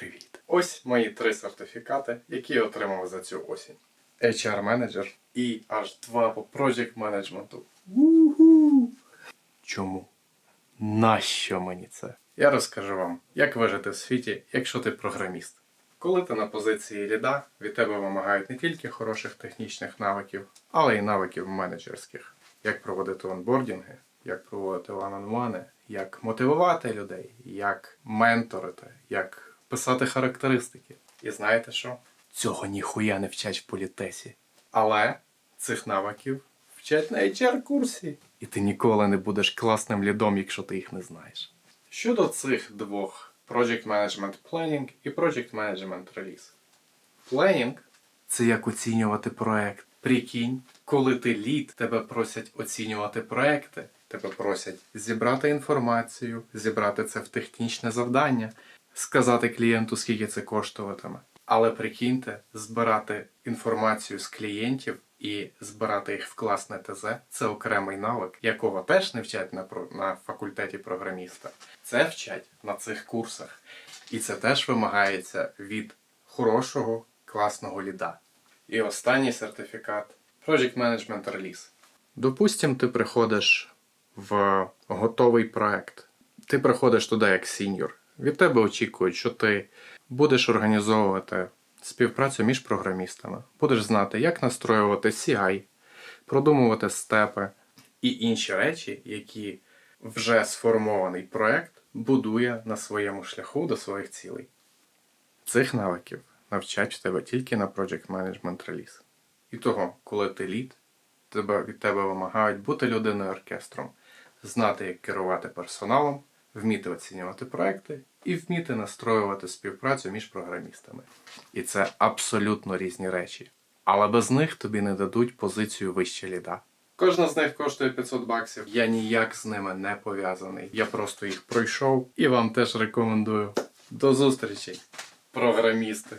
Привіт! Ось мої три сертифікати, які я отримав за цю осінь. HR менеджер і аж два по project менеджменту. Чому? Нащо мені це? Я розкажу вам, як вижити в світі, якщо ти програміст. Коли ти на позиції ліда, від тебе вимагають не тільки хороших технічних навиків, але й навиків менеджерських. Як проводити онбордінги, як проводити ван-он-вани, як мотивувати людей, як менторити, як писати характеристики. І знаєте що? Цього ніхуя не вчать в політесі. Але цих навиків вчать на HR-курсі. І ти ніколи не будеш класним лідом, якщо ти їх не знаєш. Щодо цих двох Project Management Planning і Project Management Release. Planning – це як оцінювати проект. Прикинь, коли ти лід, тебе просять оцінювати проекти, тебе просять зібрати інформацію, зібрати це в технічне завдання, сказати клієнту, скільки це коштуватиме. Але прикиньте, збирати інформацію з клієнтів і збирати їх в класне ТЗ це окремий навик, якого теж не вчать на, на факультеті програміста. Це вчать на цих курсах. І це теж вимагається від хорошого, класного ліда. І останній сертифікат Project Management Release. Допустим, ти приходиш в готовий проект. Ти приходиш туди як сіньор. Від тебе очікують, що ти будеш організовувати співпрацю між програмістами, будеш знати, як настроювати CI, продумувати степи і інші речі, які вже сформований проект будує на своєму шляху до своїх цілей. Цих навиків навчать тебе тільки на Project Management Release. І того, коли ти лід, тебе, від тебе вимагають бути людиною оркестром, знати, як керувати персоналом, вміти оцінювати проекти і вміти настроювати співпрацю між програмістами. І це абсолютно різні речі. Але без них тобі не дадуть позицію вище ліда. Кожна з них коштує 500 баксів. Я ніяк з ними не пов'язаний. Я просто їх пройшов і вам теж рекомендую. До зустрічі, програмісти!